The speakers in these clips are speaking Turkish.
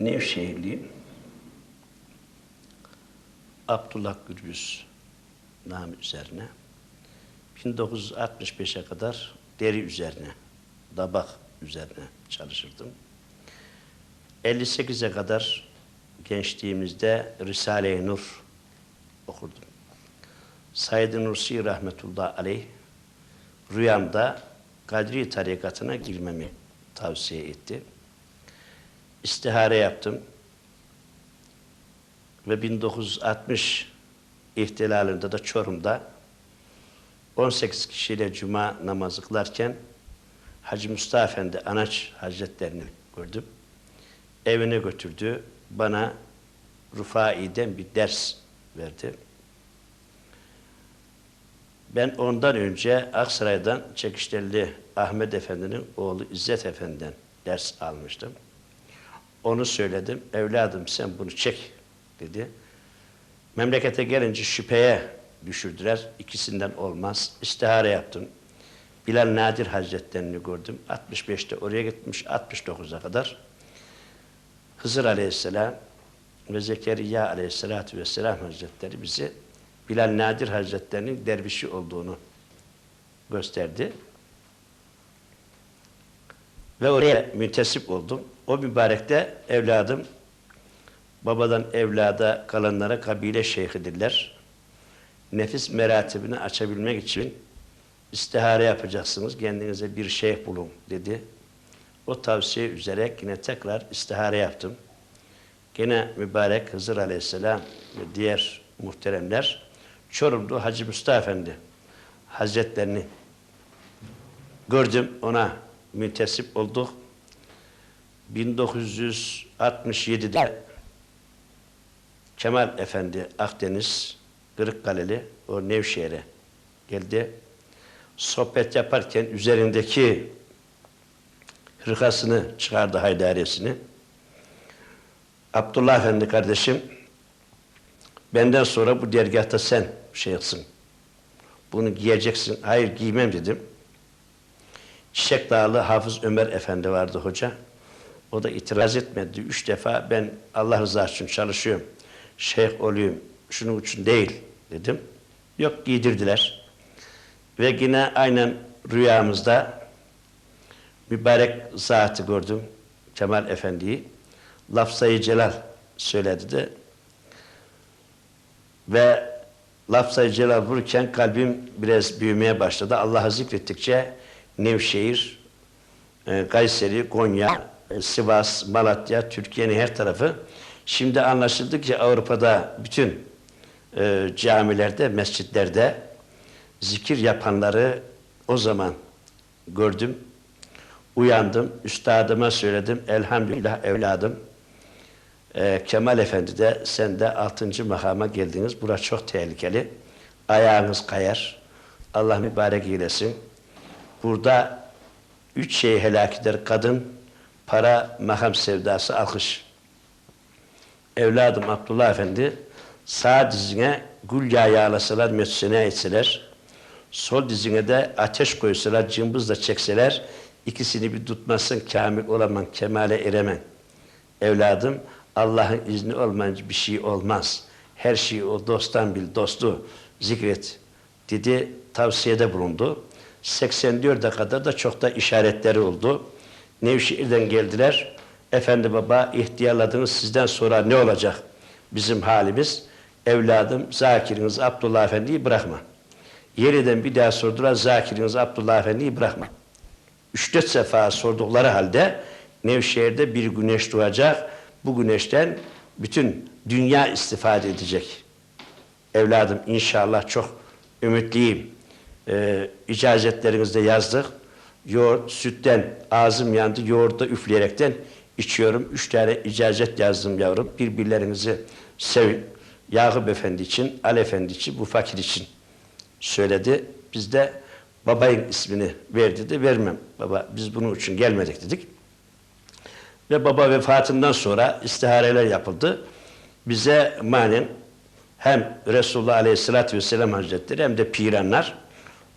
Nevşehirliyim. Abdullah Gürbüz namı üzerine 1965'e kadar deri üzerine, dabak üzerine çalışırdım. 58'e kadar gençliğimizde Risale-i Nur okurdum. Said Nursi rahmetullah aleyh rüyamda Kadri tarikatına girmemi tavsiye etti. İstihare yaptım ve 1960 ihtilalinde de Çorum'da 18 kişiyle cuma namazı kılarken Hacı Mustafa Efendi Anaç Hazretlerini gördüm. Evine götürdü. Bana Rufai'den bir ders verdi. Ben ondan önce Aksaray'dan Çekişlerli Ahmet Efendi'nin oğlu İzzet Efendi'den ders almıştım. Onu söyledim. Evladım sen bunu çek dedi. Memlekete gelince şüpheye düşürdüler. İkisinden olmaz. İstihare yaptım. Bilal Nadir Hazretlerini gördüm. 65'te oraya gitmiş 69'a kadar. Hızır Aleyhisselam ve Zekeriya Aleyhisselatü Vesselam Hazretleri bizi Bilal Nadir Hazretlerinin dervişi olduğunu gösterdi. Ve oraya müntesip oldum. O mübarekte evladım babadan evlada kalanlara kabile şeyhidirler. Nefis meratibini açabilmek için istihare yapacaksınız. Kendinize bir şeyh bulun dedi. O tavsiye üzere yine tekrar istihare yaptım. Gene mübarek Hızır Aleyhisselam ve diğer muhteremler Çorum'da Hacı Mustafa Efendi Hazretlerini gördüm. Ona müntesip olduk. 1967'de Kemal Efendi Akdeniz Kırıkkaleli o Nevşehir'e geldi. Sohbet yaparken üzerindeki hırkasını çıkardı haydaresini. Abdullah Efendi kardeşim benden sonra bu dergahta sen şeyhsin. Bunu giyeceksin. Hayır giymem dedim. Çiçek Dağlı Hafız Ömer Efendi vardı hoca. O da itiraz etmedi. Üç defa ben Allah rızası için çalışıyorum. Şeyh olayım. Şunun için değil dedim. Yok giydirdiler. Ve yine aynen rüyamızda mübarek zatı gördüm. Kemal Efendi'yi. Lafzayı Celal söyledi de ve lafzayı celal vururken kalbim biraz büyümeye başladı. Allah'ı zikrettikçe Nevşehir, e, Kayseri, Konya, Sivas, Malatya, Türkiye'nin her tarafı. Şimdi anlaşıldı ki Avrupa'da bütün e, camilerde, mescitlerde zikir yapanları o zaman gördüm. Uyandım, üstadıma söyledim. Elhamdülillah evladım. Ee, Kemal Efendi de sen de altıncı makama geldiniz. Burası çok tehlikeli. Ayağınız kayar. Allah mübarek eylesin. Burada üç şey helak eder. Kadın, para, makam sevdası, alkış. Evladım Abdullah Efendi sağ dizine gül yağı yağlasalar, müessene etseler, sol dizine de ateş koysalar, cımbızla çekseler, ikisini bir tutmasın, kamil olamam, kemale eremen. Evladım, Allah'ın izni olmayınca bir şey olmaz. Her şeyi o dosttan bil, dostu zikret dedi, tavsiyede bulundu. 84'e kadar da çok da işaretleri oldu. Nevşehir'den geldiler. Efendi baba ihtiyarladınız sizden sonra ne olacak bizim halimiz? Evladım zakiriniz Abdullah Efendi'yi bırakma. Yeniden bir daha sordular zakiriniz Abdullah Efendi'yi bırakma. Üç dört sefa sordukları halde Nevşehir'de bir güneş doğacak. Bu güneşten bütün dünya istifade edecek. Evladım inşallah çok ümitliyim. Ee, icazetlerinizde yazdık. Yoğurt, sütten ağzım yandı, yoğurda üfleyerekten içiyorum. Üç tane icazet yazdım yavrum. Birbirlerinizi sevin. Yakup Efendi için, Ali Efendi için, bu fakir için söyledi. Biz de babayın ismini verdi de vermem. Baba biz bunun için gelmedik dedik. Ve baba vefatından sonra istihareler yapıldı. Bize manen hem Resulullah Aleyhisselatü Vesselam Hazretleri hem de piranlar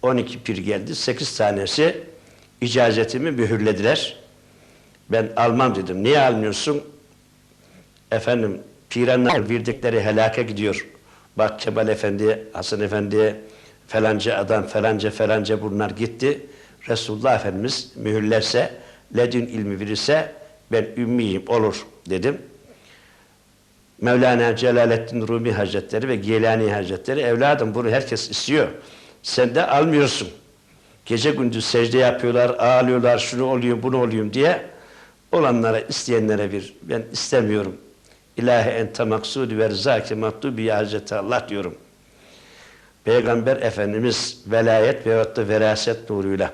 12 pir geldi. 8 tanesi icazetimi mühürlediler. Ben almam dedim. Niye almıyorsun? efendim piranlar virdikleri helake gidiyor. Bak Kemal Efendi, Hasan Efendi, falanca adam, falanca falanca bunlar gitti. Resulullah Efendimiz mühürlerse, ledün ilmi verirse ben ümmiyim olur dedim. Mevlana Celaleddin Rumi Hazretleri ve Geylani Hazretleri evladım bunu herkes istiyor. Sen de almıyorsun. Gece gündüz secde yapıyorlar, ağlıyorlar, şunu oluyor, bunu oluyor diye olanlara, isteyenlere bir, ben istemiyorum. İlahi ente maksudi ve rızaki matlubi Hazreti Allah diyorum. Peygamber Efendimiz velayet veyahut da veraset nuruyla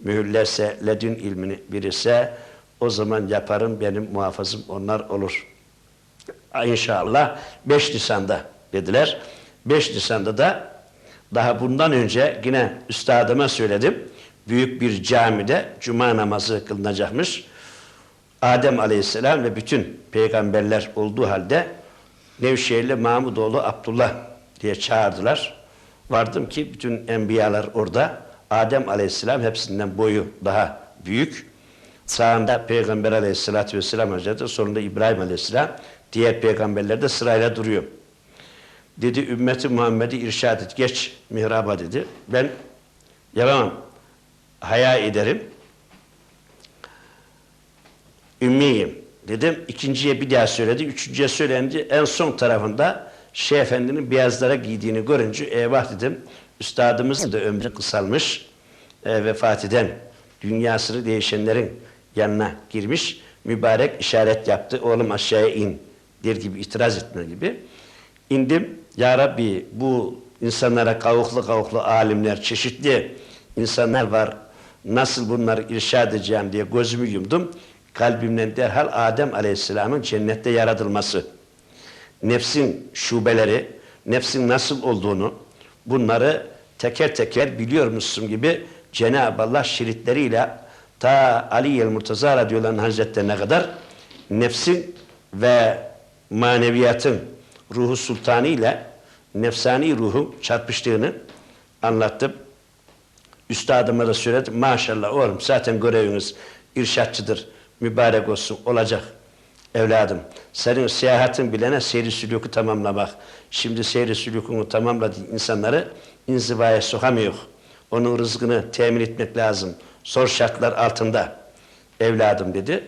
mühürlerse, ledün ilmini bilirse o zaman yaparım benim muhafızım onlar olur. İnşallah 5 Nisan'da dediler. 5 Nisan'da da daha bundan önce yine üstadıma söyledim. Büyük bir camide cuma namazı kılınacakmış. Adem Aleyhisselam ve bütün peygamberler olduğu halde Nevşehirli Mahmudoğlu Abdullah diye çağırdılar. Vardım ki bütün enbiyalar orada. Adem Aleyhisselam hepsinden boyu daha büyük. Sağında Peygamber Aleyhisselatü Vesselam Hazretleri, solunda İbrahim Aleyhisselam, diğer peygamberler de sırayla duruyor. Dedi ümmeti Muhammed'i irşad et, geç mihraba dedi. Ben yapamam, haya ederim. Ümmiyim dedim. İkinciye bir daha söyledi. Üçüncüye söylendi. En son tarafında Şeyh Efendi'nin beyazlara giydiğini görünce eyvah dedim. Üstadımızın da ömrü kısalmış. E, vefat eden dünyasını değişenlerin yanına girmiş. Mübarek işaret yaptı. Oğlum aşağıya in der gibi itiraz etme gibi. İndim. Ya Rabbi bu insanlara kavuklu kavuklu alimler, çeşitli insanlar var. Nasıl bunları irşad edeceğim diye gözümü yumdum kalbimden derhal Adem Aleyhisselam'ın cennette yaratılması, nefsin şubeleri, nefsin nasıl olduğunu, bunları teker teker biliyormuşsun gibi Cenab-ı Allah şeritleriyle ta Ali el Murtaza radıyallahu anh hazretlerine kadar nefsin ve maneviyatın ruhu sultanı ile nefsani ruhun çarpıştığını anlattım. Üstadıma da söyledim. Maşallah oğlum zaten göreviniz irşatçıdır mübarek olsun olacak evladım. Senin seyahatin bilene seyri sülükü tamamlamak. Şimdi seyri sülükünü tamamladığı insanları inzivaya sokamıyor. Onun rızkını temin etmek lazım. Zor şartlar altında evladım dedi.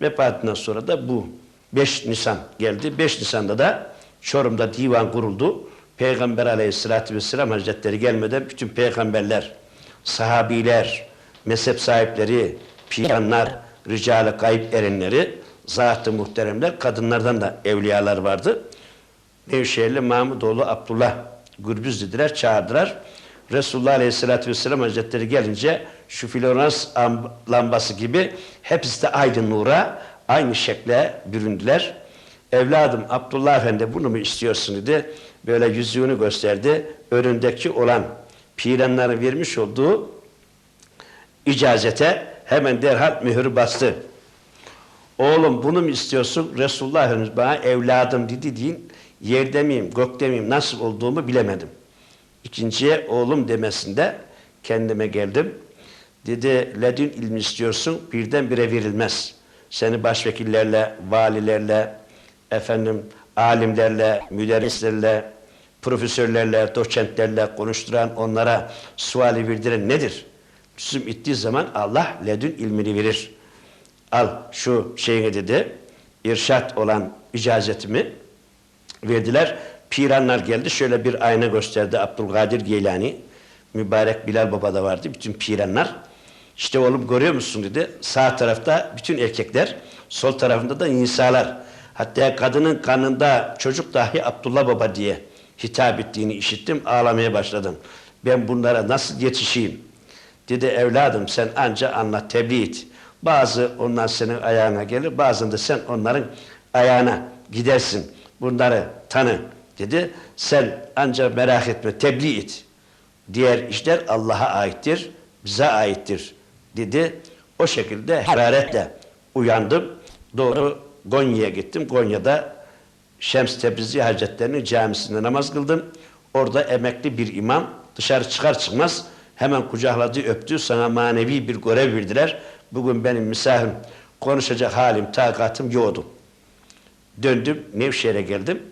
Vefatından sonra da bu 5 Nisan geldi. 5 Nisan'da da Çorum'da divan kuruldu. Peygamber aleyhissalatü vesselam hazretleri gelmeden bütün peygamberler, sahabiler, mezhep sahipleri, piyanlar, ricale kayıp erenleri, zat-ı muhteremler, kadınlardan da evliyalar vardı. Nevşehirli Mahmudoğlu Abdullah Gürbüz dediler, çağırdılar. Resulullah Aleyhisselatü Vesselam Hazretleri gelince şu Florans lambası gibi hepsi de aynı nura, aynı şekle büründüler. Evladım Abdullah Efendi bunu mu istiyorsun dedi. Böyle yüzüğünü gösterdi. Önündeki olan piranların vermiş olduğu icazete hemen derhal mühür bastı. Oğlum bunu mu istiyorsun? Resulullah Efendimiz bana evladım dedi deyin. Yerde miyim, gökte miyim, nasıl olduğumu bilemedim. İkinciye oğlum demesinde kendime geldim. Dedi ledün ilmi istiyorsun birdenbire verilmez. Seni başvekillerle, valilerle, efendim alimlerle, müderrislerle, profesörlerle, doçentlerle konuşturan, onlara suali bildiren nedir? Lüzum ettiği zaman Allah ledün ilmini verir. Al şu şeyini dedi, irşat olan icazetimi verdiler. Piranlar geldi, şöyle bir ayna gösterdi Abdülkadir Geylani. Mübarek Bilal Baba da vardı, bütün piranlar. İşte oğlum görüyor musun dedi. Sağ tarafta bütün erkekler, sol tarafında da insanlar. Hatta kadının kanında çocuk dahi Abdullah Baba diye hitap ettiğini işittim, ağlamaya başladım. Ben bunlara nasıl yetişeyim? Dedi evladım sen anca anlat, tebliğ et. Bazı onlar senin ayağına gelir, bazında sen onların ayağına gidersin. Bunları tanı dedi. Sen anca merak etme, tebliğ et. Diğer işler Allah'a aittir, bize aittir dedi. O şekilde hararetle uyandım. Doğru Gonya'ya gittim. Gonya'da Şems Tebrizi Hazretleri'nin camisinde namaz kıldım. Orada emekli bir imam dışarı çıkar çıkmaz hemen kucakladı, öptü. Sana manevi bir görev verdiler. Bugün benim misafirim konuşacak halim, takatım yoktu. Döndüm Nevşehir'e geldim.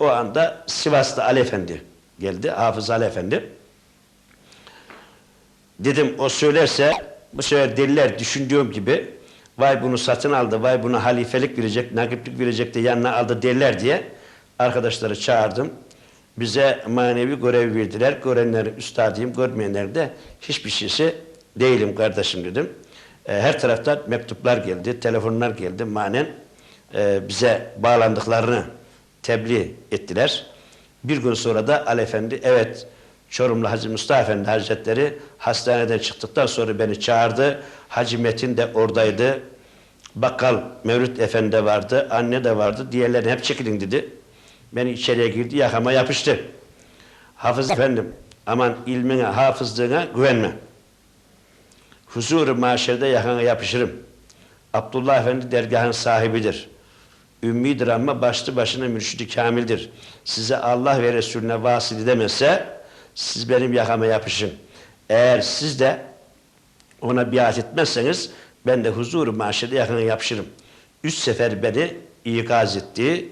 O anda Sivas'ta Ali Efendi geldi. Hafız Ali Efendi. Dedim o söylerse bu sefer deliler düşündüğüm gibi vay bunu satın aldı, vay bunu halifelik verecek, nakiplik verecek de yanına aldı derler diye arkadaşları çağırdım. Bize manevi görev verdiler. Görenleri üstadıyım, görmeyenler de hiçbir şeysi değilim kardeşim dedim. E, her taraftan mektuplar geldi, telefonlar geldi manen e, bize bağlandıklarını tebliğ ettiler. Bir gün sonra da Ali Efendi evet Çorumlu Hacı Mustafa Efendi Hazretleri hastaneden çıktıktan sonra beni çağırdı. Hacı Metin de oradaydı. Bakkal Mevlüt Efendi de vardı. Anne de vardı. Diğerlerini hep çekilin dedi. Beni içeriye girdi. Yakama yapıştı. Hafız efendim aman ilmine, hafızlığına güvenme. Huzur-u maşerde yakana yapışırım. Abdullah Efendi dergahın sahibidir. Ümmidir ama başlı başına mürşidi kamildir. Size Allah ve Resulüne vasıl edemezse siz benim yakama yapışın. Eğer siz de ona biat etmezseniz ben de huzur-u mahşerde yakına yapışırım. Üç sefer beni ikaz etti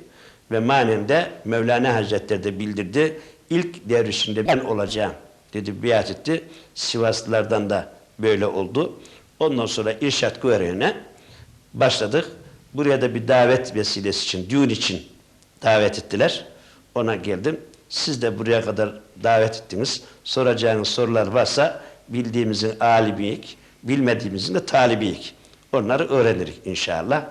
ve manen de Mevlana Hazretleri de bildirdi. İlk devrişinde ben olacağım dedi, biat etti. Sivaslılardan da böyle oldu. Ondan sonra İrşad Güveren'e başladık. Buraya da bir davet vesilesi için, düğün için davet ettiler. Ona geldim. Siz de buraya kadar davet ettiniz. Soracağınız sorular varsa bildiğimizin alimiyik, bilmediğimizin de talibiyik. Onları öğrenirik inşallah.